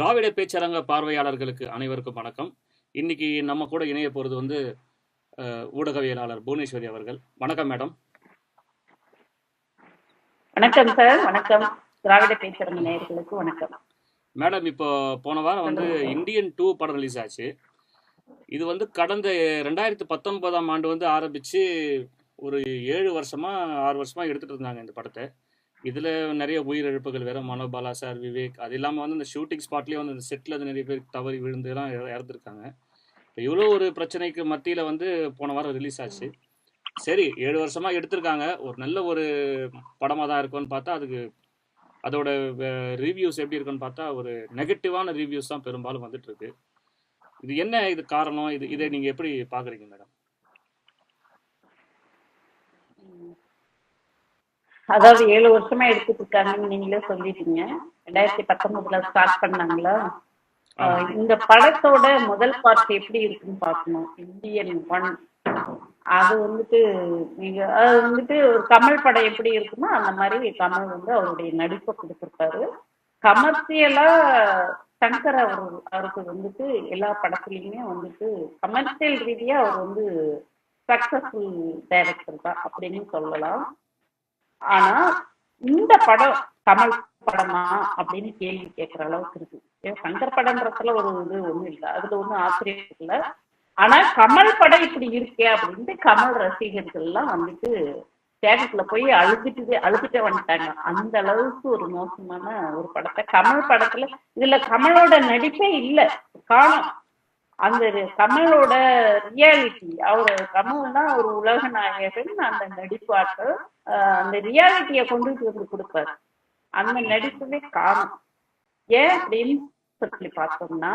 திராவிட பேச்சரங்க பார்வையாளர்களுக்கு அனைவருக்கும் வணக்கம். இன்னைக்கு நம்ம கூட இணைய போகிறது வந்து ஊடகவியலாளர் புவனேஸ்வரி அவர்கள். வணக்கம் மேடம். வணக்கம் சார். வணக்கம். திராவிட பேசுறவங்க நேயர்களுக்கு வணக்கம். மேடம் இப்போ போன வாரம் வந்து இந்தியன் டூ படம் ரிலீஸ் ஆச்சு. இது வந்து கடந்த ரெண்டாயிரத்தி பத்தொன்பதாம் ஆண்டு வந்து ஆரம்பித்து ஒரு ஏழு வருஷமா ஆறு வருஷமா எடுத்துட்டு இருந்தாங்க இந்த படத்தை. இதில் நிறைய உயிரிழப்புகள் வேற மனோபாலா சார் விவேக் அது இல்லாமல் வந்து இந்த ஷூட்டிங் ஸ்பாட்லேயே வந்து அந்த செட்டில் அது நிறைய பேர் தவறி விழுந்துலாம் இறந்துருக்காங்க. இப்போ இவ்வளோ ஒரு பிரச்சனைக்கு மத்தியில் வந்து போன வாரம் ரிலீஸ் ஆச்சு. சரி ஏழு வருஷமாக எடுத்திருக்காங்க. ஒரு நல்ல ஒரு படமாக தான் இருக்கும்னு பார்த்தா அதுக்கு அதோட ரிவ்யூஸ் எப்படி இருக்குன்னு பார்த்தா ஒரு நெகட்டிவான ரிவ்யூஸ் தான் பெரும்பாலும் வந்துட்டு இருக்கு. இது என்ன இது காரணம்? இது இதை நீங்கள் எப்படி பார்க்குறீங்க மேடம்? அதாவது ஏழு வருஷமா எடுத்துட்டு இருக்காங்கன்னு நீங்களே சொல்லிட்டீங்க. ரெண்டாயிரத்தி பத்தொன்பதுல ஸ்டார்ட் பண்ணாங்களா? இந்த படத்தோட முதல் பார்ட் எப்படி இருக்குன்னு பார்க்கணும். இந்தியன் ஒன் அது வந்துட்டு நீங்க அது வந்துட்டு ஒரு கமல் படம் எப்படி இருக்குமோ அந்த மாதிரி கமல் வந்து அவருடைய நடிப்பை கொடுத்திருப்பாரு. கமர்ஷியலா சங்கர் அவர் அவருக்கு வந்துட்டு எல்லா படத்துலயுமே வந்துட்டு கமர்ஷியல் ரீதியா அவர் வந்து சக்சஸ்ஃபுல் டைரக்டர் தான் அப்படின்னு சொல்லலாம். ஆனா இந்த படம் கமல் படமா அப்படின்னு கேள்வி கேட்கிற அளவுக்கு இருக்கு. ஏன் சங்கர் படம்ன்றதுல ஒரு இது ஒண்ணும் இல்லை. அதுல ஒண்ணும் ஆச்சரியம் இல்லை. ஆனா கமல் படம் இப்படி இருக்கே அப்படின்ட்டு கமல் ரசிகர்கள் எல்லாம் வந்துட்டு தேட்டர்ல போய் அழுதுட்டு அழுதுட்டே வந்துட்டாங்க. அந்த அளவுக்கு ஒரு மோசமான ஒரு படத்தை கமல் படத்துல இதுல கமலோட நடிப்பே இல்ல. காணும் அந்த கமலோட ரியாலிட்டி அவர் கமல் தான் ஒரு உலக நாயகன். அந்த ஆஹ் அந்த ரியாலிட்டியை கொண்டுட்டு வந்து கொடுப்பாரு. அந்த நடிப்பவே காணும் ஏன் அப்படின்னு சொல்லி பார்த்தோம்னா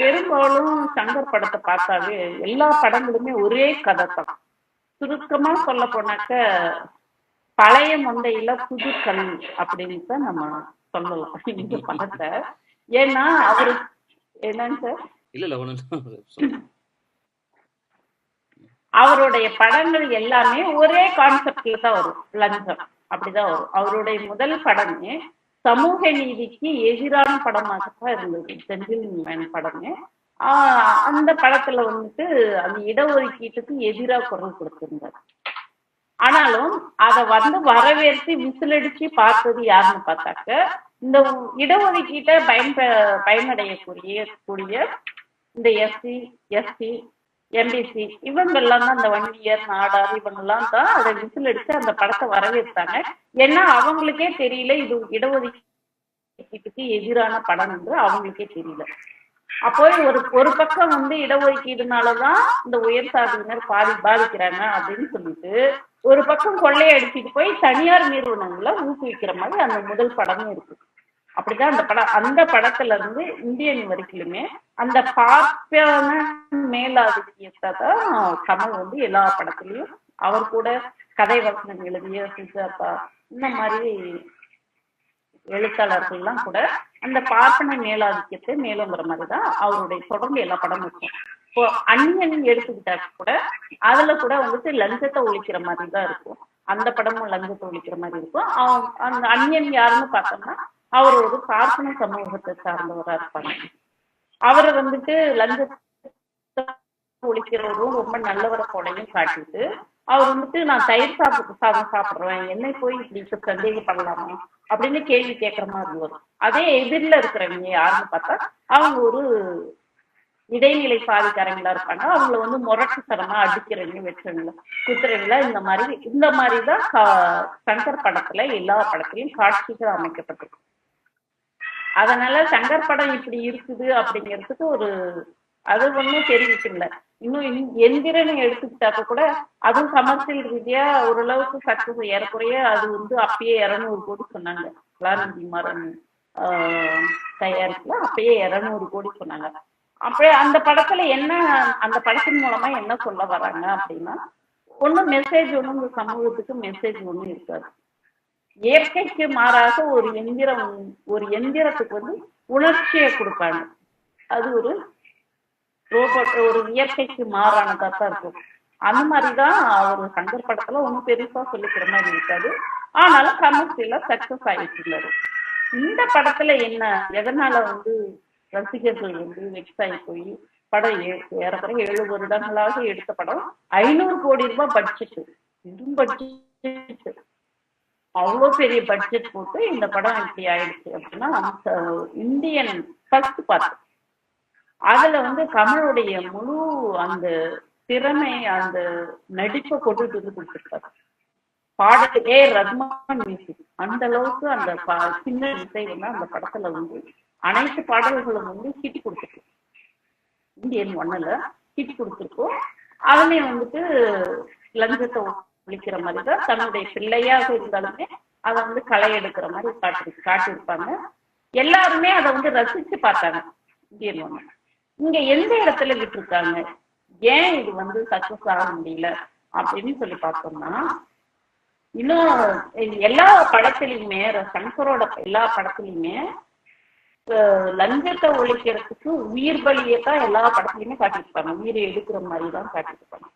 பெரும்பாலும் சங்கர் படத்தை பார்த்தாவே எல்லா படங்களுமே ஒரே கதை தான். சுருக்கமா சொல்ல போனாக்க பழைய மொந்தையில புது கல் அப்படின்னு தான் நம்ம சொல்லலாம். இந்த படத்தை. ஏன்னா அவரு என்னங்க சார்? இல்ல இல்ல. ஒண்ணு அவருடைய படங்கள் எல்லாமே ஒரே கான்செப்ட்ல தான் வரும் லஞ்சம். அப்படிதான் வரும். அவருடைய முதல் படமே சமூக நீதிக்கு எதிரான படமாகத்தான் இருந்தது. செந்தில் படமே. ஆஹ் அந்த படத்துல வந்துட்டு அந்த இடஒதுக்கீட்டுக்கு எதிராக குரல் கொடுத்திருந்தார். ஆனாலும் அதை வந்து வரவேற்று விசிலடிச்சு பார்த்தது யாருன்னு பார்த்தாக்க இந்த இடஒதுக்கீட்டை பயன்ப பயனடையக்கூடிய கூடிய இந்த எஸ்சி எஸ்சி எம்பிசி இவங்க எல்லாம் தான் இந்த வன்னியர் நாடார் இவங்கெல்லாம் தான் அதை விசில் அடிச்சு அந்த படத்தை வரவேற்றாங்க. ஏன்னா அவங்களுக்கே தெரியல இது இடஒதுக்கீட்டுக்கு எதிரான படம் என்று அவங்களுக்கே தெரியல. அப்போ ஒரு ஒரு பக்கம் வந்து இடஒதுக்கீடுனாலதான் இந்த உயர் சாதியினர் பாதி பாதிக்கிறாங்க அப்படின்னு சொல்லிட்டு ஒரு பக்கம் கொள்ளையடிச்சிட்டு போய் தனியார் நிறுவனங்களை ஊக்குவிக்கிற மாதிரி அந்த முதல் படமும் இருக்கு. அப்படிதான் அந்த படம் அந்த படத்துல இருந்து இந்தியன் வரைக்குமே அந்த பார்ப்பான மேலாதிக்கியத்தை தான் கமல் வந்து எல்லா படத்துலயும் அவர் கூட கதை வசனம் எழுதிய சுஜாதா இந்த மாதிரி எழுத்தாளர்கள்லாம் கூட அந்த பார்ப்பன மேலாதிக்கத்தை மேலோங்கிற மாதிரி தான் அவருடைய தொடர்ந்து எல்லா படமும் இருக்கும். இப்போ அந்நியன் எடுத்துக்கிட்டா கூட அதுல கூட வந்துட்டு லஞ்சத்தை ஒழிக்கிற மாதிரி தான் இருக்கும். அந்த படமும் லஞ்சத்தை ஒழிக்கிற மாதிரி இருக்கும். அந்த அந்நியன் யாருன்னு பார்த்தோம்னா அவர் ஒரு பார்ப்பன சமூகத்தை சார்ந்தவரா இருப்பாங்க. அவரை வந்துட்டு லஞ்சத்தை ஒழிக்கிறவரும் ரொம்ப நல்லவரை போலையும் காட்டிட்டு அவர் வந்துட்டு நான் தயிர் சாப்பிட்டு சாதம் சாப்பிடுறேன் என்னை போய் இப்படி இப்ப சந்தேகப்படலாமா அப்படின்னு கேள்வி கேட்கற மாதிரி வரும். அதே எதிரில இருக்கிறவங்க யாருன்னு பார்த்தா அவங்க ஒரு இடைநிலை பாதிக்காரங்களா இருப்பாங்க. அவங்கள வந்து முரட்டுத்தனமா அடிக்கிறவங்க வெட்டுறவங்கள குத்துறவங்கள இந்த மாதிரி இந்த மாதிரிதான் சங்கர் படத்துல எல்லா படத்திலையும் காட்சிகள் அமைக்கப்பட்டிருக்கு. அதனால சங்கர் படம் இப்படி இருக்குது அப்படிங்கிறதுக்கு ஒரு அது ஒன்றும் தெரிவிக்கல. இன்னும் இன்- எந்திரனை எடுத்துக்கிட்டாக்க கூட அதுவும் கமர்ஷியல் ரீதியா ஓரளவுக்கு சக்சஸ் ஏறக்குறைய அது வந்து அப்பயே இருநூறு கோடி சொன்னாங்க. கலாநிதி மாறன் ஆஹ், தயாரிப்புல அப்பயே இருநூறு கோடி சொன்னாங்க. அப்படியே அந்த படத்துல என்ன அந்த படத்தின் மூலமா என்ன சொல்ல வராங்க அப்படின்னா ஒண்ணும் மெசேஜ் ஒண்ணும் இந்த சமூகத்துக்கு மெசேஜ் ஒண்ணும் இருக்காது. இயற்கைக்கு மாறாக ஒரு எந்திரம் ஒரு எந்திரத்துக்கு வந்து உணர்ச்சியை கொடுப்பாங்க. அது ஒரு ரோபோட் ஒரு இயற்கைக்கு மாறானதா தான் இருக்கும். அந்த மாதிரிதான் அவர் சங்கர் படத்துல ஒன்றும் பெருசா சொல்லிக்கிற மாதிரி இருக்காது. ஆனாலும் கமர்ஷியலா சக்சஸ் ஆயிட்டு இருந்தாரு இந்த படத்துல என்ன எதனால வந்து ரசிகர்கள் வந்து வெக்ஸ் ஆகி போய் படம் ஏ- ஏழு வருடங்களாக எடுத்த படம் ஐநூறு கோடி ரூபாய் பட்ஜெட் பெரும் பட்ஜெட் அவ்வளோ பெரிய பட்ஜெட் போட்டு இந்த படம் இப்படி ஆயிடுச்சு அப்படின்னா அந்த இந்தியன் ஃபர்ஸ்ட் பார்ட் அதுல வந்து கமலுடைய முழு அந்த திறமை அந்த நடிப்பை கொண்டுட்டு வந்து கொடுத்துருக்காரு பாடல் ஏ ரஹ்மான் மியூசிக் அந்த அளவுக்கு அந்த சின்ன இசை வந்து அந்த படத்துல வந்து அனைத்து பாடல்களும் வந்து ஹிட் கொடுத்துருக்கு. இந்தியன் ஒன்னுல ஹிட் கொடுத்துருக்கோம் அதுலயும் வந்துட்டு லஞ்சத்தை ஒழிக்கிற மாதிரி தான் தன்னுடைய பிள்ளையாக இருந்தாலுமே அதை வந்து களை எடுக்கிற மாதிரி காட்டி காட்டியிருப்பாங்க. எல்லாருமே அதை வந்து ரசிச்சு பார்த்தாங்க. இந்தியன் இங்க எந்த இடத்துல விட்டுருக்காங்க? ஏன் இது வந்து சக்சஸ் ஆக முடியல? அப்படின்னு சொல்லி பார்த்தோம்னா இன்னும் எல்லா படத்துலயுமே சங்கரோட எல்லா படத்துலயுமே லஞ்சத்தை ஒழிக்கிறதுக்கு உயிர் பலியை தான் எல்லா படத்துலயுமே காட்டியிருப்பாங்க. உயிரை எடுக்கிற மாதிரி தான் காட்டியிருப்பாங்க.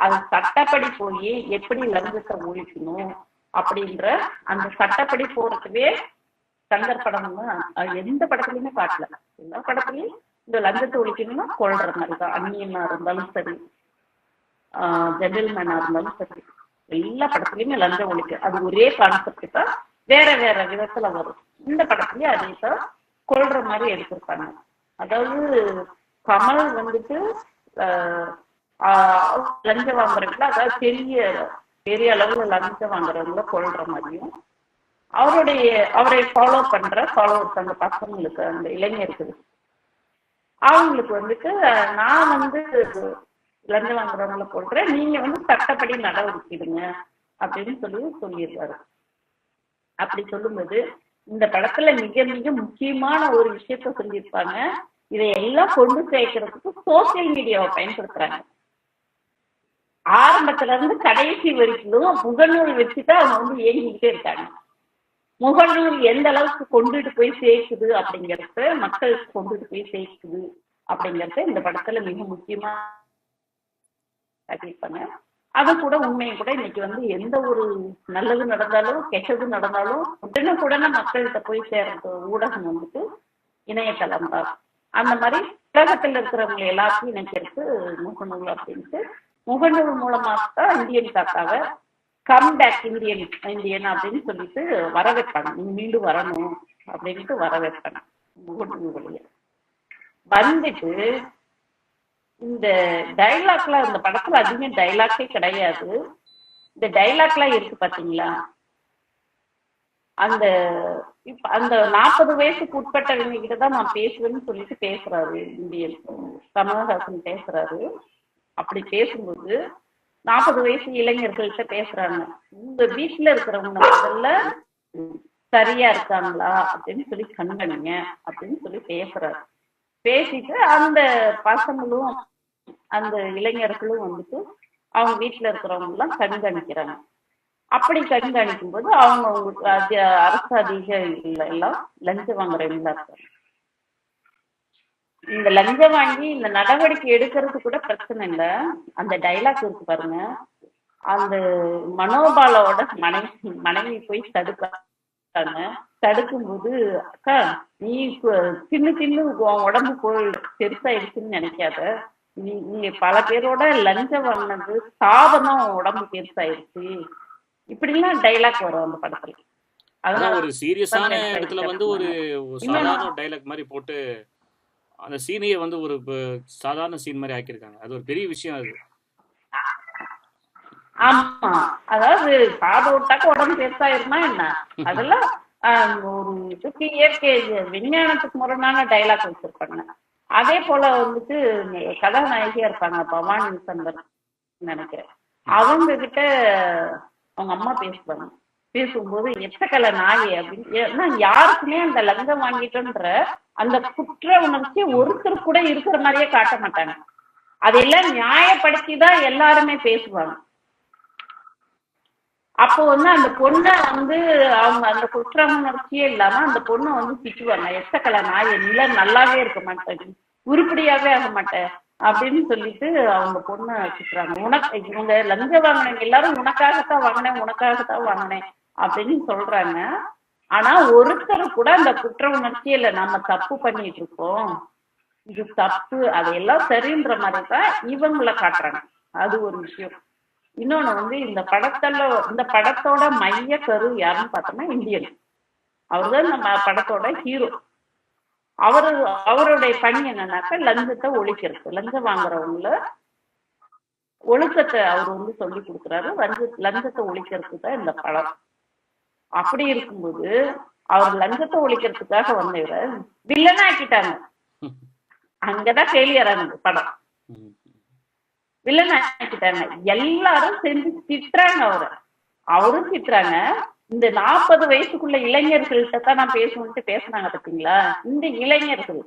அது சட்டப்படி போய் எப்படி லஞ்சத்தை ஒழிக்கணும் அப்படின்ற அந்த சட்டப்படி போறதுவே சங்கர் படம்னு எந்த படத்துலயுமே காட்டல. எல்லா படத்துலயும் இந்த லஞ்சத்தை ஒழிக்கணும்னா கொள்ற மாதிரி தான். அந்நியனா இருந்தாலும் சரி ஆஹ் ஜென்டில்மேனா இருந்தாலும் சரி எல்லா படத்துலயுமே லஞ்சம் ஒழிக்க அது ஒரே கான்செப்ட் தான். வேற வேற விதத்துல வரும். இந்த படத்துலயும் அதே தான் கொள்ற மாதிரி எடுத்திருப்பாங்க. அதாவது கமல் வந்துட்டு ஆஹ் லஞ்சம் வாங்குறதுல அதாவது பெரிய பெரிய அளவுல லஞ்சம் வாங்குறவங்கள கொள்ற மாதிரியும் அவருடைய அவரை ஃபாலோ பண்ற ஃபாலோவர்ஸ் அந்த பசங்களுக்கு அந்த இளைஞருக்கு அவங்களுக்கு வந்துட்டு நான் வந்து லஞ்சம் வாங்குறவங்கள கொள்றேன் நீங்க வந்து சட்டப்படி நடவடிக்கைடுங்க அப்படின்னு சொல்லி சொல்லியிருக்காரு அப்படி சொல்லும்போது இந்த படத்துல மிக மிக முக்கியமான ஒரு விஷயத்த சொல்லியிருப்பாங்க. இதையெல்லாம் கொண்டு சேர்க்கறதுக்கு சோசியல் மீடியாவை பயன்படுத்துறாங்க. ஆரம்பத்துல இருந்து கடைசி வரைக்கும் முகநூல் வச்சுதான் அவங்க வந்து இயங்கிக்கிட்டே இருக்காங்க. முகநூல் எந்த அளவுக்கு கொண்டுட்டு போய் சேர்க்குது அப்படிங்கறத மக்களுக்கு கொண்டுட்டு போய் சேர்க்குது அப்படிங்கறத இந்த படத்துல மிக முக்கியமா காட்டியிருப்பாங்க. அது கூட உண்மையும் கூட இன்னைக்கு வந்து எந்த ஒரு நல்லது நடந்தாலும் கெட்டது நடந்தாலும் உடனுக்குடனே மக்கள்கிட்ட போய் சேர்ற ஊடகம் வந்துட்டு இணையதளம் தான். அந்த மாதிரி உலகத்துல இருக்கிறவங்க எல்லாத்தையும் இணைக்கிறது முகநூல் அப்படின்ட்டு. முகநூல் மூலமா தான் இந்தியன் தாத்தாவை கம் பேக் இந்தியன் இந்தியன் அப்படின்னு சொல்லிட்டு வர வைப்பாங்க நீ மீண்டும் வரணும் அப்படின்ட்டு வர வைப்பாங்க முகநூல் வழியா. வந்துட்டு இந்த டைலாக்லாம் இந்த படத்துல அதிகம் டைலாக்கே கிடையாது. இந்த டைலாக்லாம் இருக்கு பாத்தீங்களா? அந்த இப்ப அந்த நாற்பது வயசுக்கு உட்பட்டவங்க கிட்ட தான் நான் பேசுவேன்னு சொல்லிட்டு பேசுறாரு இந்தியன் கமலஹாசன் பேசுறாரு. அப்படி பேசும்போது நாற்பது வயசு இளைஞர்கள்ட்ட பேசுறாங்க. உங்க வீட்டுல இருக்கிறவங்க முதல்ல சரியா இருக்காங்களா அப்படின்னு சொல்லி கண்கணிங்க அப்படின்னு சொல்லி பேசுறாரு. பேசிட்டு அந்த பசங்களும் அந்த இளைஞர்களும் வந்துட்டு அவங்க வீட்டுல இருக்கிறவங்க எல்லாம் கண்காணிக்கிறாங்க. அப்படி கண்காணிக்கும் போது அவங்க உங்களுக்கு அதி அரசு அதிகாரிகள் எல்லாம் லஞ்சம் வாங்குறவங்களா இருக்காங்க. இந்த லஞ்சம் வாங்கி இந்த நடவடிக்கை எடுக்கிறது கூட பிரச்சனை இல்ல. அந்த டைலாக் இருக்கு பாருங்க. அந்த மனோபாலாவோட மனைவி மனைவி போய் தடுக்காங்க தடுக்கும்போது அக்கா நீ தின்னு தின்னு உன் உடம்பு போய் பெருசாயிடுச்சுன்னு நினைக்காத. நீ நீங்க பல பேரோட லஞ்சம் வாங்கினது சாபம் உன் உடம்பு பெருசாயிருச்சு. இப்படிலாம் டைலாக் வரும் அந்த படத்துல. அதான் அதனால ஒரு சீரியஸான இடத்துல வந்து ஒரு டைலாக் மாதிரி போட்டு அந்த சீனையே வந்து ஒரு சாதாரண சீன் மாதிரி ஆக்கியிருக்காங்க. அது ஒரு பெரிய விஷயம் அது. ஆமா. அதாவது சாத விட்டாக்க உடம்பு பெருசாயிருமா என்ன? அதெல்லாம் ஆஹ், ஒரு இதுக்கு இயற்கை விஞ்ஞானத்துக்கு முரணான டைலாக் வச்சிருப்பாங்க. அதே போல வந்துட்டு கதாநாயகியா இருப்பாங்க பவானி சந்தர் நினைக்கிறேன். அவங்க கிட்ட அவங்க அம்மா பேசுவாங்க. பேசும்போது எத்தக்கல நாயே அப்படின்னு யாருக்குமே அந்த லஞ்சம் வாங்கிட்டோன்ற அந்த குற்ற உணர்ச்சி ஒருத்தர் கூட இருக்கிற மாதிரியே காட்ட மாட்டாங்க. அதெல்லாம் நியாயப்படுத்தி தான் எல்லாருமே பேசுவாங்க. அப்போ வந்து அந்த பொண்ணை வந்து அவங்க அந்த குற்ற உணர்ச்சியே இல்லாம அந்த பொண்ணை வந்து திட்டுவாங்க. எத்தக்கல நாய் இல்ல நல்லாவே இருக்க மாட்டேன் உருப்படியாவே ஆக மாட்டேன் அப்படின்னு சொல்லிட்டு அவங்க பொண்ணை திட்டுறாங்க. உனக்கு இவங்க லஞ்சம் வாங்கினவங்க எல்லாரும் உனக்காகத்தான் வாங்கினேன் உனக்காகத்தான் வாங்கினேன். அப்படின்னு சொல்றாங்க. ஆனா ஒருத்தர் கூட அந்த குற்ற உணர்ச்சியில நம்ம தப்பு பண்ணிட்டு இருக்கோம். இது தப்பு அதையெல்லாம் சரின்ற மாதிரி தான் இவங்கள காட்டுறாங்க. அது ஒரு விஷயம். இன்னொன்னு வந்து இந்த படத்துல இந்த படத்தோட மைய கரு யாருன்னு பார்த்தோம்னா இந்தியன். அவர்தான் நம்ம படத்தோட ஹீரோ அவரு அவருடைய பணி என்னன்னாக்கா லஞ்சத்தை ஒழிக்கிறது. லஞ்சம் வாங்குறவங்கள ஒழுக்கத்தை அவர் வந்து சொல்லி கொடுக்குறாரு. லஞ்ச லஞ்சத்தை ஒழிக்கிறதுக்கு தான் இந்த படம். அப்படி இருக்கும்போது அவர் லஞ்சத்தை ஒழிக்கிறதுக்காக வந்தவரை வில்லனா ஆக்கிட்டாங்க. அங்கதான் ஃபெயிலியர் ஆனது படம். வில்லன் ஆக்கிட்டாங்க. எல்லாரும் சேர்ந்து திட்டுறாங்க அவரை. அவரும் திட்டுறாங்க. இந்த நாற்பது வயசுக்குள்ள இளைஞர்கள்ட்ட தான் நான் பேசணும்ட்டு பேசுனாங்க பாத்தீங்களா? இந்த இளைஞர்கள்.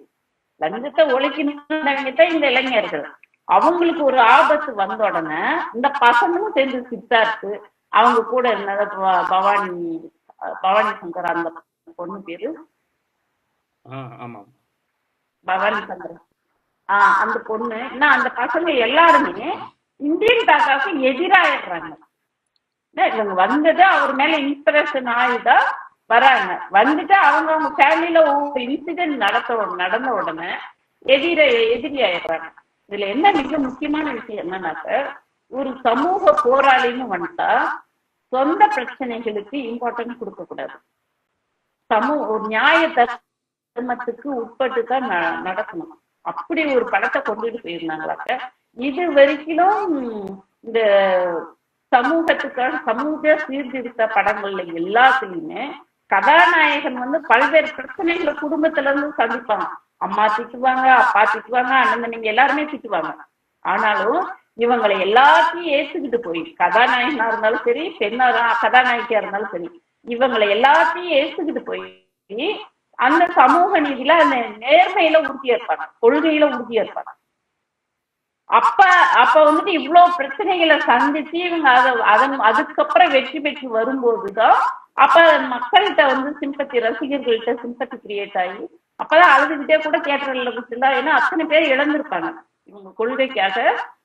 லஞ்சத்தை ஒழிக்கணும்னவங்க தான் இந்த இளைஞர்கள். அவங்களுக்கு ஒரு ஆபத்து வந்த உடனே இந்த பசங்களும் சேர்ந்து சித்தார்த்து அவங்க கூட இருந்தத பவானி பவானி சங்கர் அந்த பொண்ணு பேரு. பவானி சங்கர். ஆஹ் அந்த பொண்ணு. நான் அந்த பசங்க எல்லாருமே இந்தியன் தாத்தாவுக்கு எதிராயிடுறாங்க. என்ன, இவங்க வந்தது அவர் மேல இன்ஸ்பிரேஷன் ஆயிதா வராங்க. வந்துட்டு அவங்க அவங்க ஃபேமிலியில ஒவ்வொரு இன்சிடென்ட் நடத்த நடந்த உடனே எதிர எதிரி ஆயிடுறாங்க இதுல என்ன மிக முக்கியமான விஷயம் என்னன்னாக்க ஒரு சமூக போராளின்னு வந்துட்டா சொந்த பிரச்சனைகளுக்கு இம்பார்ட்டன்ஸ் கொடுக்க கூடாது சமூக ஒரு நியாய தர்மத்துக்கு உட்பட்டு தான் ந- நடக்கணும். அப்படி ஒரு படத்தை கொண்டுட்டு போயிருந்தாங்களாக்க இது வரைக்கும் இந்த சமூகத்துக்கான சமூக சீர்திருத்த படங்கள்ல எல்லாத்துலயுமே கதாநாயகன் வந்து பல்வேறு பிரச்சனைகளை குடும்பத்துல இருந்து சந்திப்பாங்க அம்மா திட்டுவாங்க அப்பா திட்டுவாங்க அண்ணன் நீங்க எல்லாருமே திட்டுவாங்க. ஆனாலும் இவங்களை எல்லாத்தையும் ஏத்துக்கிட்டு போய் கதாநாயகனா இருந்தாலும் சரி பெண்ணா கதாநாயகியா இருந்தாலும் சரி இவங்களை எல்லாத்தையும் ஏத்துக்கிட்டு போய் அந்த சமூக நீதியில அந்த நேர்மையில உறுதியா இருப்பாங்க கொள்கையில உறுதியா இருப்பாங்க அப்ப அப்ப வந்துட்டு இவ்வளவு பிரச்சனைகளை சந்திச்சு இவங்க அத அதன் அதுக்கப்புறம் வெற்றி பெற்று வரும்போதுதான் அப்ப மக்கள்கிட்ட வந்து சிம்பத்தி ரசிகர்கள்ட்ட சிம்பத்தி கிரியேட் ஆகி அப்பதான் அழுதுகிட்டே கூட தியேட்டர்ல குடிச்சிருந்தா ஏன்னா அத்தனை பேர் இழந்திருப்பாங்க. இவங்க கொள்கைக்காக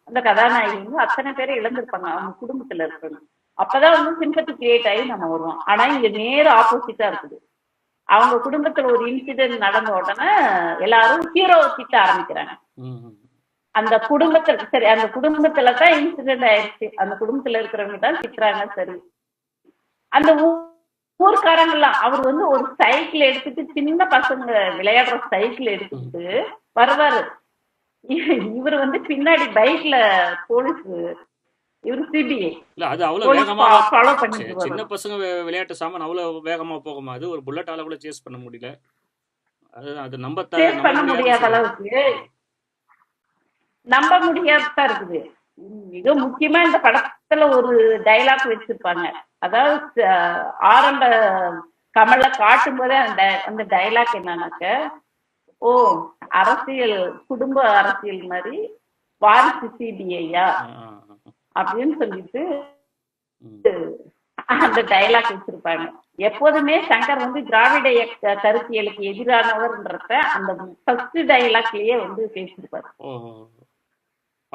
அந்த கதாநாயகி வந்து அத்தனை பேரை இழந்திருப்பாங்க. அவங்க குடும்பத்துல இருக்கணும் அப்பதான் வந்து சிம்பத்தி கிரியேட் ஆகி நம்ம வருவோம். ஆனா இங்க நேர ஆப்போசிட்டா இருக்குது. அவங்க குடும்பத்துல ஒரு இன்சிடென்ட் நடந்த உடனே எல்லாரும் ஹீரோவை திட்ட ஆரம்பிக்கிறாங்க. அந்த குடும்பத்துல சரி அந்த குடும்பத்துல தான் இன்சிடென்ட் ஆயிடுச்சு. அந்த குடும்பத்துல இருக்கிறவங்க தான் திட்டுறாங்க சரி. அந்த ஊர்க்காரங்கெல்லாம் அவர் வந்து ஒரு சைக்கிள் எடுத்துட்டு சின்ன பசங்க விளையாடுற சைக்கிள் எடுத்துட்டு வருவாரு. இவர் வந்து பின்னாடி பைக்ல போலீஸ் இவர் சிபிஐ இல்ல அது அவ்வளவு வேகமா சின்ன பசங்க விளையாட்டு சாமான் அவ்வளவு வேகமா போகுமா? அது ஒரு புல்லட்டால கூட சேஸ் பண்ண முடியல. அதுதான் அது நம்ப பண்ண முடியாத. அளவுக்கு நம்ப முடியாததா இருக்குது. மிக முக்கியமா இந்த படத்துல ஒரு டைலாக் வச்சிருப்பாங்க. அதாவது ஆரம்ப கமல காட்டும் போதே அந்த அந்த டைலாக் என்னன்னாக்க ஓ அரசியல் குடும்ப அரசியல் மாதிரி வாரிசு சிபிஐயா. அப்படின்னு சொல்லிட்டு. அந்த டைலாக் வச்சிருப்பாங்க. எப்போதுமே சங்கர் வந்து திராவிட இயக்க கருத்தியலுக்கு எதிரானவர்ன்றத அந்த ஃபர்ஸ்ட் டைலாக்லயே வந்து பேசியிருப்பாரு.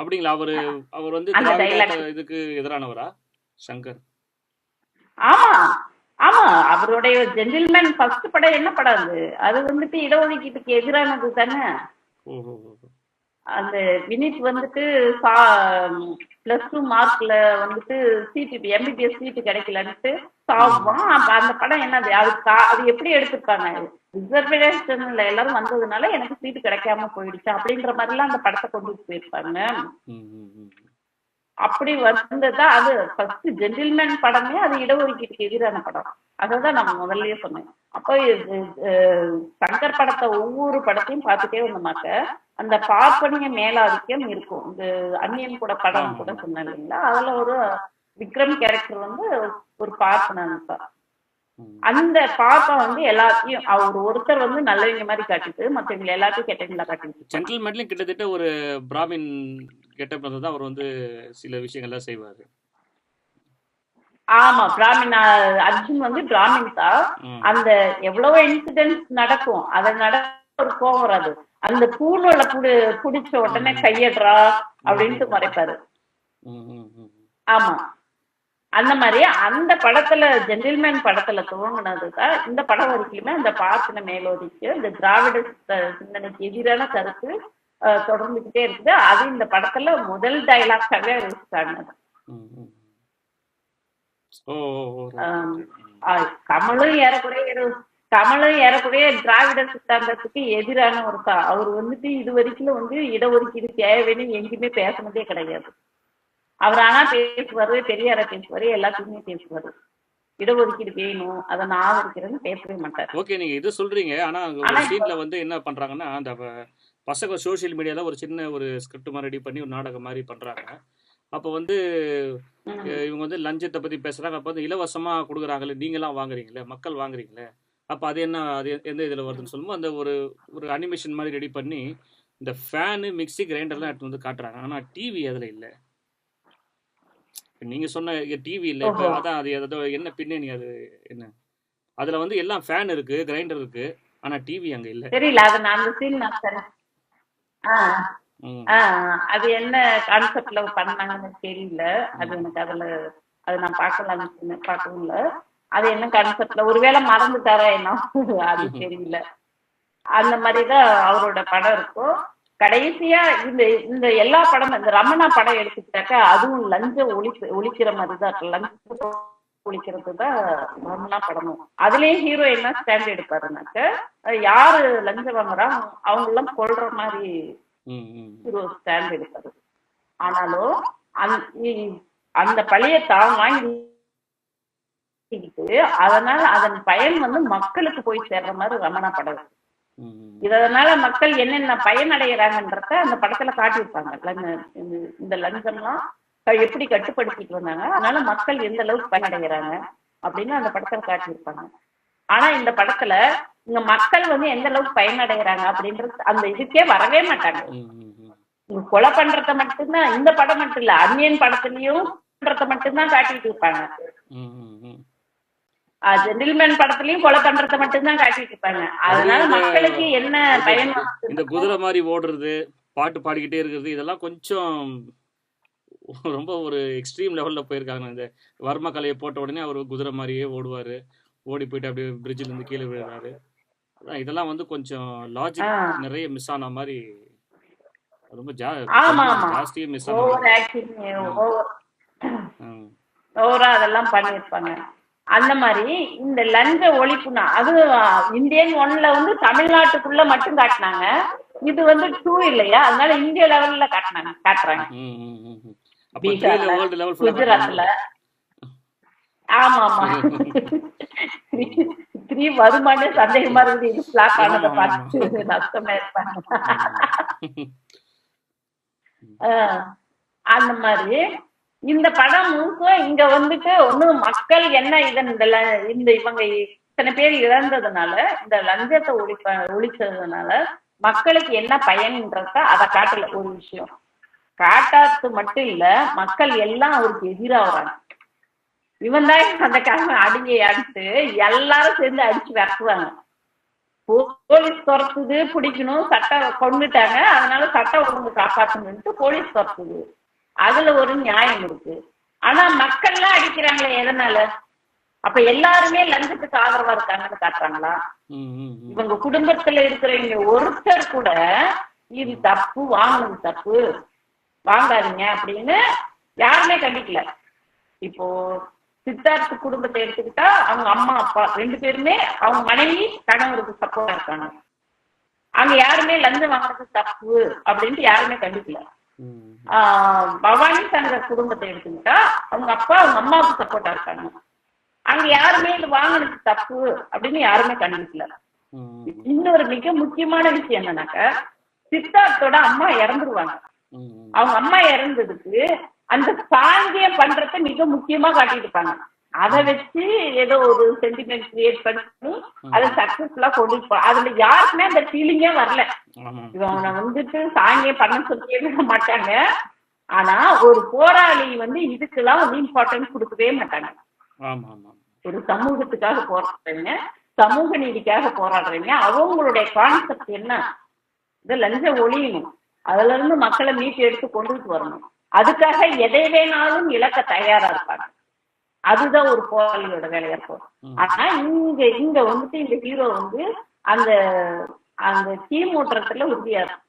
அப்படிங்களா? அவரு அவர் வந்து இதுக்கு எதிரானவரா? சங்கர். ஆமா. ஆமா அவருடைய ஜென்டில்மேன் ஃபர்ஸ்ட் படம் என்ன படம் அது? அது வந்துட்டு இடஒதுக்கீட்டுக்கு எதிரானது தானே. அந்த வினித் வந்துட்டு பிளஸ் டூ மார்க்ல வந்துட்டு சீட்டு எம்பிபிஎஸ் சீட்டு கிடைக்கலன்ட்டு சாவான் அப்ப அந்த படம் என்னது? அது அது எப்படி எடுத்திருப்பாங்க? ரிசர்வேஷன்ல எல்லாரும் வந்ததுனால எனக்கு சீட்டு கிடைக்காம போயிடுச்சு அப்படின்ற மாதிரிலாம் அந்த படத்தை கொண்டு போயிருப்பாங்க. அப்படி வந்ததா அது ஃபர்ஸ்ட் ஜென்டில்மேன் படமே அது இடஒதுக்கீட்டுக்கு எதிரான படம். அததான் நான் முதல்லயே சொன்னேன். அப்போ சங்கர் படத்தை ஒவ்வொரு படத்தையும் பார்த்துட்டே வந்தோமாக்க அந்த பார்ப்பனிய மேலாதிக்கம் இருக்கும். இந்த அந்நியன் கூட படம் கூட சொன்னேன் இல்லைங்களா? அதுல ஒரு விக்ரம் கேரக்டர் வந்து ஒரு பார்ப்பனன் தான். அந்த பாப்பா வந்து எல்லாத்தையும் அவர் ஒருத்தர் வந்து நல்லவங்க மாதிரி காட்டிட்டு மத்தவங்க எல்லாத்தையும் கெட்டவங்களா காட்டிட்டு ஜென்டில்மேன்லயும் கிட்டத்தட்ட ஒரு பிராமின் கெட்டப் தான் அவர் வந்து சில விஷயங்கள்லாம் செய்வாரு. ஆமா பிராமின் அர்ஜுன் வந்து பிராமின் தான். அந்த எவ்வளவோ இன்சிடென்ட்ஸ் நடக்கும். அத நடக்க ஒரு கோவம் வராது. அந்த பூணூலை புடி புடிச்ச உடனே கையடுறா அப்படின்ட்டு மறைப்பாரு. ஆமா. அந்த மாதிரி அந்த படத்துல ஜென்டில்மேன் படத்துல துவங்கினதுதான் இந்த படம் வரைக்குமே அந்த பார்ப்பன மேலோதிக்கு இந்த திராவிட சிந்தனைக்கு எதிரான கருத்து தொடர்ந்துகிட்டே இருக்குது. அது இந்த படத்துல முதல் டைலாக்காவே. ஆஹ் கமலும் ஏறக்குறைய கமலும் ஏறக்குறைய திராவிட சித்தாந்தத்துக்கு எதிரான ஒரு கா- அவர் வந்துட்டு இது வரைக்கும் வந்து இடஒதுக்கீடு தேவைன்னு எங்கேயுமே பேசுனதே கிடையாது. அவர் ஆனா பேசுவாரு பெரியார பேசுவாரு எல்லாத்துக்குமே பேசுவாரு. இடஒதுக்கீடு வேணும் அதை நான் ஆதரிக்கிறேன்னு பேசவே மாட்டார். ஓகே நீங்க இது சொல்றீங்க. ஆனா சீன்ல வந்து என்ன பண்றாங்கன்னா அந்த பசங்க சோஷியல் மீடியால ஒரு சின்ன ஒரு ஸ்கிரிப்ட் மாதிரி ரெடி பண்ணி ஒரு நாடகம் மாதிரி பண்றாங்க. அப்போ வந்து இவங்க வந்து லஞ்சத்தை பத்தி பேசுறாங்க. அப்போ வந்து இலவசமா கொடுக்குறாங்களே நீங்களாம் வாங்குறீங்களே மக்கள் வாங்குறீங்களே அப்போ அது என்ன அது எந்த இதில் வருதுன்னு சொல்லும்போது அந்த ஒரு ஒரு அனிமேஷன் மாதிரி ரெடி பண்ணி இந்த ஃபேனு மிக்ஸி கிரைண்டர்லாம் எடுத்து வந்து காட்டுறாங்க. ஆனால் டிவி அதில் இல்லை. நீங்க சொன்ன டிவி இல்லை. இப்போ. அதான் அது அதோட என்ன பின்னணி அது என்ன? அதில் வந்து எல்லாம் ஃபேன் இருக்கு கிரைண்டர் இருக்கு ஆனால் டிவி அங்கே இல்லை. அது என்ன கான்செப்ட்ல பண்ணாங்கன்னு தெரியல. அது எனக்கு அதுல அது நான் பார்க்கலாம்னு பார்க்கவும் இல்ல. அது என்ன கான்செப்ட்ல ஒருவேளை மறந்துட்டாரா என்ன அது தெரியல. அந்த மாதிரிதான் அவரோட படம் இருக்கும். கடைசியா இந்த இந்த எல்லா படமும் இந்த ரமணா படம் எடுத்துக்கிட்டாக்கா அதுவும் லஞ்ச ஒழிப்பு ஒழிக்கிற மாதிரி தான் இருக்கு லஞ்ச ஒழிக்கிறது தான் ரமணா படமும் அதுலயும் ஹீரோ என்ன ஸ்டாண்ட் எடுப்பாருனாக்க யாரு லஞ்சம் வாங்குறான் அவங்க எல்லாம் கொல்ற மாதிரி ஹீரோ ஸ்டாண்ட் எடுப்பாரு. ஆனாலும் அந்த- பழைய தான் வாங்கிட்டு அதனால அதன் பயன் வந்து மக்களுக்கு போய் சேர்ற மாதிரி ரமணா படம் இதனால மக்கள் என்னென்ன பயன் அடைகிறாங்கன்றத அந்த படத்துல காட்டியிருப்பாங்க. லஞ்ச- இந்த- லஞ்சம்லாம் எப்படி கட்டுப்படுத்திட்டு வந்தாங்க அதனால மக்கள் எந்த அளவுக்கு பயனடைகிறாங்க? அப்படின்னு அந்த படத்துல காட்டியிருப்பாங்க. ஆனா இந்த படத்துல இங்க மக்கள் வந்து எந்த அளவுக்கு பயனடைகிறாங்க அப்படின்றது அந்த இதுக்கே வரவே மாட்டாங்க. கொலை பண்றத மட்டும்தான் இந்த படம் மட்டும் இல்ல அந்நியன் படத்துலயும் பண்றத மட்டும்தான் காட்டிட்டு இருப்பாங்க. ஜென்டில்மேன் படத்துலயும் கொலை பண்றத மட்டும்தான் காட்டிட்டு இருப்பாங்க. அதனால மக்களுக்கு என்ன பயன் இந்த குதிரை மாதிரி ஓடுறது பாட்டு பாடிக்கிட்டே இருக்கிறது இதெல்லாம் கொஞ்சம் ரொம்ப ஒரு எக்ஸ்ட்ரீம் லெவலில் போயிருக்காங்க. இந்த வர்ம கலையை போட்ட உடனே அவர் குதிரை மாதிரியே ஓடுவார். ஓடி போயிட்டு அப்படியே பிரிட்ஜில் இருந்து கீழே விழுறாரு. அதான் இதெல்லாம் வந்து கொஞ்சம் லாஜிக் நிறைய மிஸ் ஆன மாதிரி ரொம்ப. ஜாஸ்தியே மிஸ் ஓவர் அதெல்லாம் பண்ணிருப்பாங்க அந்த மாதிரி இந்த லஞ்ச ஒழிப்புனா அது இந்தியன் ஒன்ல வந்து தமிழ்நாட்டுக்குள்ள மட்டும் காட்டினாங்க. இது வந்து டூ இல்லையா? அதனால இந்திய லெவல்ல காட்டினாங்க காட்டுறாங்க. குஜராத்ல. ஆமா ஆமா த்ரீ வருமானே சந்தேகமா இருக்குது. இது பிளாக் ஆனதை. பார்த்து நஷ்டமா இருப்பாங்க அந்த மாதிரி. இந்த படம் முழுக்க இங்க வந்துட்டு ஒண்ணு மக்கள் என்ன இதன் இந்த இவங்க இத்தனை பேர் இழந்ததுனால இந்த லஞ்சத்தை ஒழிப்ப ஒழிச்சதுனால மக்களுக்கு என்ன பயன்ன்றத அதை காட்டல ஒரு விஷயம். காட்டாத்து மட்டும் இல்ல மக்கள் எல்லாம் அவருக்கு எதிரா வராங்க இவன் தான் அந்த அடியை அடிச்சு எல்லாரும் சேர்ந்து அடிச்சு விரட்டுவாங்க போலீஸ் துரத்துது பிடிக்கணும் சட்டம் கொண்டுட்டாங்க அதனால சட்ட ஒழுங்கு காப்பாற்றணும்ட்டு போலீஸ் துரத்துது. அதுல ஒரு நியாயம் இருக்கு. ஆனா மக்கள்லாம் அடிக்கிறாங்களே எதனால? அப்ப எல்லாருமே லஞ்சத்துக்கு ஆதரவா இருக்காங்கன்னு காட்டுறாங்களா. இவங்க குடும்பத்துல இருக்கிறவங்க ஒருத்தர் கூட இது தப்பு வாங்கினது தப்பு. வாங்காதீங்க அப்படின்னு யாருமே கண்டிக்கல. இப்போ சித்தார்த் குடும்பத்தை எடுத்துக்கிட்டா அவங்க அம்மா அப்பா ரெண்டு பேருமே அவங்க மனைவி கணவருக்கு சப்போர்ட்டா இருக்காங்க. அங்க யாருமே லஞ்சம் வாங்குறது தப்பு அப்படின்ட்டு யாருமே கண்டிக்கல. பவானி சங்கர் குடும்பத்தை எடுத்துக்கிட்டா அவங்க அப்பா அவங்க அம்மாவுக்கு சப்போர்ட்டா இருக்காங்க. அங்க யாருமே இது வாங்கினது தப்பு அப்படின்னு யாருமே கண்டிக்கல. இன்னொரு மிக முக்கியமான விஷயம் என்னன்னாக்க சித்தார்த்தோட அம்மா இறந்துருவாங்க. அவங்க அம்மா இறந்ததுக்கு அந்த சாங்கியம் பண்றத மிக முக்கியமா காட்டிட்டு இருப்பாங்க அதை வச்சு ஏதோ ஒரு சென்டிமெண்ட் கிரியேட் பண்ணி அதை சக்சஸ்ஃபுல்லா கொண்டு அதுல யாருக்குமே அந்த ஃபீலிங்கே வரல. இவனை வந்துட்டு சாங்கியம் பண்ண சொல்லவே மாட்டாங்க. ஆனா ஒரு போராளி வந்து இதுக்கெல்லாம் வந்து இம்பார்ட்டன்ஸ் கொடுக்கவே மாட்டாங்க. ஒரு சமூகத்துக்காக போராடுறீங்க சமூக நீதிக்காக போராடுறீங்க அவங்களுடைய கான்செப்ட் என்ன? இது லஞ்சம் ஒழியணும். அதுல இருந்து மக்களை மீட்டு எடுத்து கொண்டுட்டு வரணும் அதுக்காக எதை வேணாலும் இழக்க தயாரா இருப்பாங்க அதுதான் ஒரு போராளியோட வேலையா இருக்கும். ஆனா இங்க இங்க வந்துட்டு இந்த ஹீரோ வந்து அந்த அந்த தீமூட்டுறதுல உறுதியா இருக்கும்.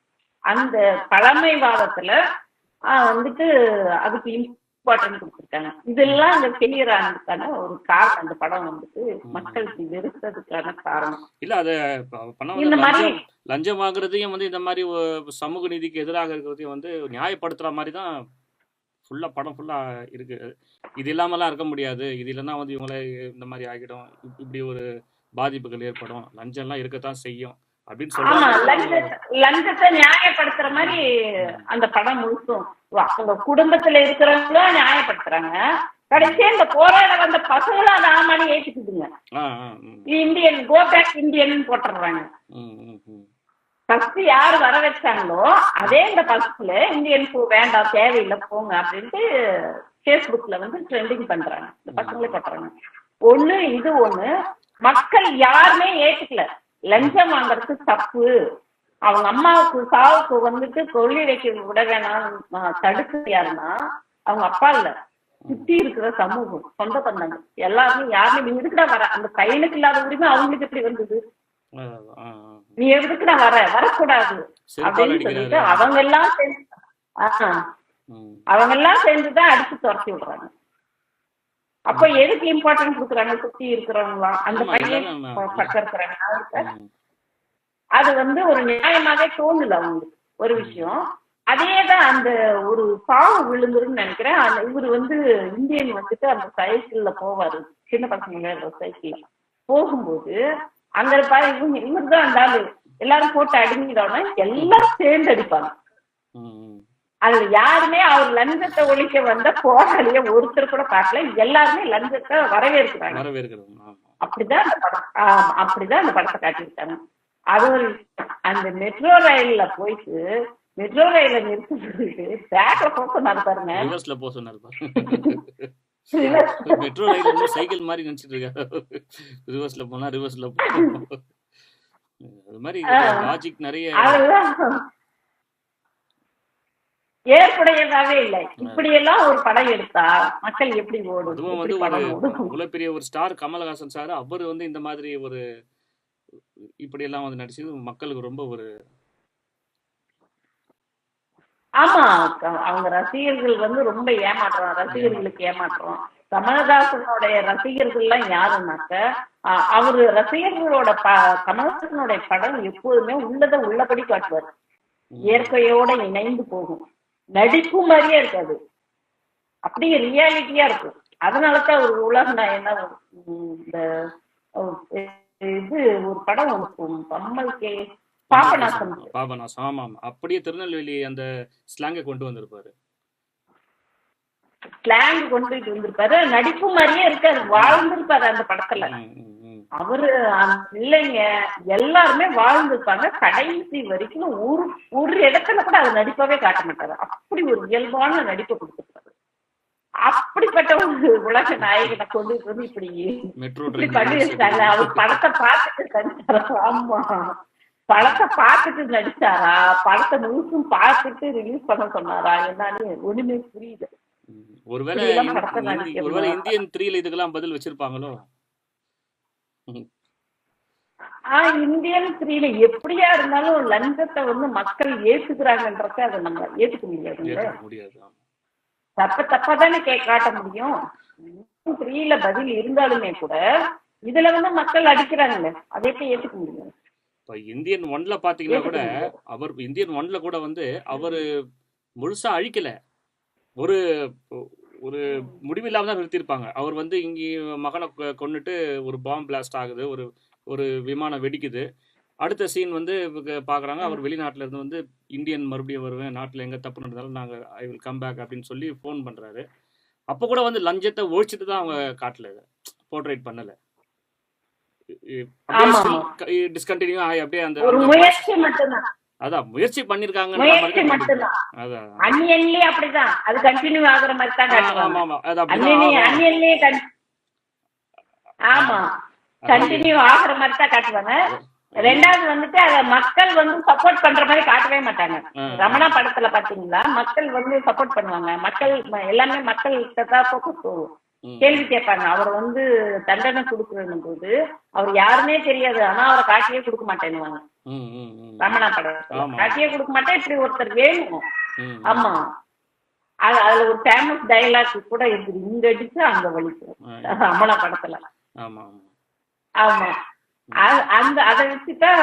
அந்த பழமைவாதத்துல வந்துட்டு அதுக்கு இம்பார்ட்டன்ட் கொடுத்துருக்காங்க இதெல்லாம் இந்த ஃபெயிலியர் ஆனதுக்கான ஒரு காரணம். அந்த படம் வந்துட்டு மக்களுக்கு வெறுத்ததுக்கான காரணம். இல்ல அத இந்த மாதிரி லஞ்சம் வாங்குறதையும் வந்து இந்த மாதிரி சமூக நீதிக்கு எதிராக இருக்கிறதையும் வந்து நியாயப்படுத்துற மாதிரி தான் ஃபுல்லா படம் ஃபுல்லா இருக்கு. இது இல்லாமலாம் இருக்க முடியாது. இது இல்லைன்னா வந்து இவங்கள இந்த மாதிரி ஆகிடும். இப்- இப்படி ஒரு பாதிப்புகள் ஏற்படும். லஞ்சம்லாம் இருக்கத்தான் செய்யும். அப்படின்னு ஆமா சொல்றாங்க. லஞ்சத்தை நியாயப்படுத்துற மாதிரி அந்த படம் முழுசும் அவங்க குடும்பத்துல இருக்கிறவங்களும் நியாயப்படுத்துறாங்க. கடைசியா இந்த போராட வந்த பசங்களும் அதை ஆமான்னு ஏத்துக்குதுங்க. இந்தியன் கோ பேக் இந்தியன் ம் ஃபர்ஸ்ட் யார் வர வச்சாங்களோ அதே இந்த பஸ்ல இந்தியன் பூ வேண்டாம் தேவையில்லை போங்க அப்படின்ட்டு ஃபேஸ்புக்ல வந்து ட்ரெண்டிங் பண்றாங்க. இந்த பசங்களே பண்றாங்க ஒண்ணு இது ஒண்ணு. மக்கள் யாருமே ஏத்துக்கல. லஞ்சம் வாங்குறது தப்பு. அவங்க அம்மாவுக்கு சாவுக்கு வந்துட்டு வைக்க விட வேணாம் தடுக்கிறது யாருன்னா அவங்க அப்பா இல்ல. சுத்தி இருக்கிற சமூகம் சொந்த பந்தங்கள். எல்லாருமே யாருமே நீ எதுக்குடா வர? அந்த பையனுக்கு இல்லாத உரிமை அவங்களுக்கு எப்படி வந்தது. நீ எதுக்கு நான் வர? வரக்கூடாது. அப்படின்னு சொல்லிட்டு அவங்க எல்லாம் சேர்ந்து அவங்க எல்லாம் சேர்ந்துதான் அடிச்சு துரத்தி விடுறாங்க. அப்ப எதுக்கு இம்பார்ட்டன்ட் கொடுக்குறாங்க? சுத்தி இருக்கிறவங்களாம் அந்த பையன். பக்கம். அது வந்து ஒரு நியாயமாவே தோணல அவங்களுக்கு. ஒரு விஷயம். அதேதான் அந்த ஒரு சாவு விழுந்துருன்னு நினைக்கிறேன். அந்த இவர் வந்து இந்தியன் வந்துட்டு அந்த சைக்கிள்ல போவாரு. சின்ன பசங்க விளையாடுற சைக்கிள் போகும்போது அங்க இருப்பாரு இவங்க இவர் தான் அந்த எல்லாரும் போட்டு அடிங்கிடோன்னா எல்லாரும் சேர்ந்து அடிப்பாங்க. அதுல யாருமே அவர் லஞ்சத்தை ஒழிக்க வந்த போராளிய ஒருத்தர் கூட பார்க்கல. எல்லாருமே லஞ்சத்தை வரவேற்கிறாங்க. அப்படிதான் அந்த படம். அப்படிதான் அந்த படத்தை காட்டியிருக்காங்க. விஷயம். அந்த மெட்ரோ ரயில்ல போயிட்டு மெட்ரோ ரயில நிறுத்தி சொல்லிட்டு பேக்ல போட்டு பாருங்க. ரிவர்ஸ்ல போக சொன்னாரு மெட்ரோ ரயில் சைக்கிள் மாதிரி நினைச்சிட்டு இருக்காரு. ரிவர்ஸ்ல போனா ரிவர்ஸ்ல போ அது மாதிரி லாஜிக் நிறைய ஏற்புடையதாவே இல்லை. இப்படி எல்லாம் ஒரு படம் எடுத்தா மக்கள் எப்படி ஓடும்? அதுவும் வந்து ஒரு இவ்வளவு பெரிய ஒரு ஸ்டார் கமலஹாசன் சார் அவர் வந்து இந்த மாதிரி ஒரு இப்படி எல்லாம் வந்து நடிச்சது மக்களுக்கு ரொம்ப ஒரு ஆமா அவங்க ரசிகர்கள் வந்து ரொம்ப ஏமாற்றம் ரசிகர்களுக்கு ஏமாற்றம் கமலஹாசனுடைய ரசிகர்கள் எல்லாம் யாருன்னாக்க அவரு ரசிகர்களோட ப கமலஹாசனுடைய படம் எப்போதுமே உள்ளதை உள்ளபடி காட்டுவார். இயற்கையோட இணைந்து போகும். நடிப்பு மாதிரியே இருக்காது. அப்படியே ரியாலிட்டியா இருக்கும். அதனாலதான் ஒரு உலக நாயனா இந்த அஹ், இது ஒரு படம் ஒன்று கம்மல் கே பாபநாசம் பாபநாசம். ஆமா ஆமா அப்படியே திருநெல்வேலி அந்த ஸ்லாங்கை கொண்டு வந்திருப்பாரு. ஸ்லாங் கொண்டுட்டு வந்திருப்பாரு. நடிப்பு மாதிரியே இருக்காரு வாழ்ந்திருப்பாரு அந்த படத்துல. அவரு பிள்ளைங்க எல்லாருமே வாழ்ந்திருப்பாங்க. கடைசி வரைக்கும் ஒரு ஒரு இடத்துல கூட அது நடிப்பாவே காட்ட மாட்டாரு. அப்படி ஒரு இயல்பான நடிப்பை கொடுத்திருப்பாரு. அப்படிப்பட்ட ஒரு உலக நாயகனை கொண்டுட்டு வந்து இப்படி இப்படி ட்ரெயின் பண்ணி வச்சாங்க அவர் படத்தை பார்த்துட்டு நடிச்சாரா? ஆமா. படத்தை பார்த்துட்டு நடிச்சாரா? படத்தை முழுசும் பார்த்துட்டு ரிலீஸ் பண்ண சொன்னாரா? என்னன்னு ஒண்ணுமே புரியுது. ஒருவேளை ஒருவேளை. இந்தியன் த்ரீல இதுக்கெல்லாம் பதில் வச்சிருப்பாங்களோ? ஆஹ் இந்தியன் த்ரீல எப்படியா இருந்தாலும் லஞ்சத்தை வந்து மக்கள் ஏத்துக்கிறாங்கன்றத அதை நம்ம ஏத்துக்க முடியாது. தப்ப தப்பா தானே கே காட்ட முடியும்? த்ரீல பதில் இருந்தாலுமே கூட இதுல வந்து மக்கள் அடிக்கிறாங்களே அதை எப்படி ஏத்துக்க முடியும்? இப்ப இந்தியன் ஒன்ல பாத்தீங்கன்னா கூட. அவர் இந்தியன் ஒன்ல கூட வந்து அவரு முழுசா அழிக்கல. ஒரு ஒரு முடிவில்லாம தான் நிறுத்தியிருப்பாங்க. அவர் வந்து இங்கே மகனை கொ- கொன்னுட்டு ஒரு பாம்பு பிளாஸ்ட் ஆகுது ஒரு ஒரு விமானம் வெடிக்குது. அடுத்த சீன் வந்து பார்க்குறாங்க அவர் வெளிநாட்டுல இருந்து வந்து இந்தியன் மறுபடியும் வருவேன் நாட்டில் எங்கே தப்பு நடந்தாலும் நாங்கள் ஐ வில் கம் பேக் அப்படின்னு சொல்லி ஃபோன் பண்ணுறாரு அப்போ கூட வந்து லஞ்சத்தை ஒழிச்சிட்டு தான் அவங்க காட்டல போர்ட்ரேட் பண்ணலை. டிஸ்கண்டினியூ ஆகி அப்படியே அந்த அதான் முயற்சி பண்ணிருக்காங்க அப்படிதான். அது கண்டினியூ ஆகுற மாதிரி தான் ஆமா கண்டினியூ ஆகுற மாதிரி தான் காட்டுவாங்க. ரெண்டாவது வந்துட்டு அத மக்கள் வந்து சப்போர்ட் பண்ற மாதிரி காட்டவே மாட்டாங்க. ரமணா படத்துல பாத்தீங்களா? மக்கள் வந்து சப்போர்ட் பண்ணுவாங்க. மக்கள் எல்லாமே மக்கள் தான் போகும். கேள்வி கேட்பாங்க. அவர் வந்து தண்டனை கொடுக்கணும் போது அவர் யாருன்னே தெரியாது. ஆனா அவரை காட்டியே கொடுக்க மாட்டேன்னுவாங்க. ம், ம், ம். ரமணா ஆமா. காட்டியே கொடுக்க மாட்டேன் இப்படி ஒருத்தர் வேணும். ஆமா. அது அதுல ஒரு ஃபேமஸ் டயலாக் கூட இருக்குது. இங்க அடிச்சு அங்க வலிக்கும். ரமணா படத்துல. ஆமா அந்த அதை வச்சுதான்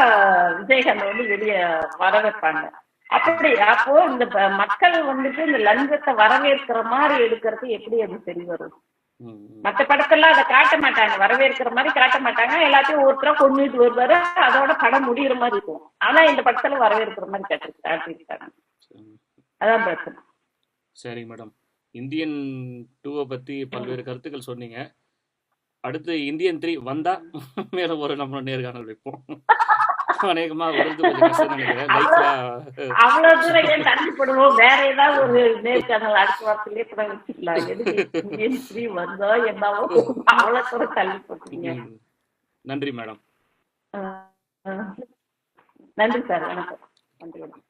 விஜயகாந்த் வந்து வெளிய வர வைப்பாங்க. அப்படி அப்போ இந்த மக்கள் வந்துட்டு இந்த லஞ்சத்தை வரவேற்கிற மாதிரி எடுக்கிறது எப்படி அது சரி வரும். மத்த படத்தெல்லாம் அதை காட்ட மாட்டாங்க. வரவேற்கிற மாதிரி காட்ட மாட்டாங்க. எல்லாத்தையும் ஒருத்தரா கொண்டுட்டு வருவாரு. அதோட படம் முடியிற மாதிரி இருக்கும். ஆனா இந்த படத்துல வரவேற்கிற மாதிரி காட்டி காட்டியிருக்காங்க சரி. அதான் பிரச்சனை. சரிங்க மேடம். இந்தியன் டூவை பற்றி பல்வேறு கருத்துக்கள் சொன்னீங்க. அடுத்து இந்தியன் த்ரீ வந்தா மேல ஒரு நம்ம நேர்காணல் வைப்போம். அநேகமா வருது கொஞ்சம் கஷ்டம் நினைக்கிறேன். லைஃப்ல அவ்வளவு தூரம் ஏன் தள்ளி போடுவோம் வேற ஏதாவது ஒரு நேர்காணல் அடுத்த வாரத்திலே கூட வச்சுக்கலாம். எதுக்கு இந்தியன் ஸ்ரீ வந்தோ என்னவோ அவ்வளவு தூரம் தள்ளி போட்டீங்க நன்றி மேடம். நன்றி சார். வணக்கம். நன்றி வணக்கம்.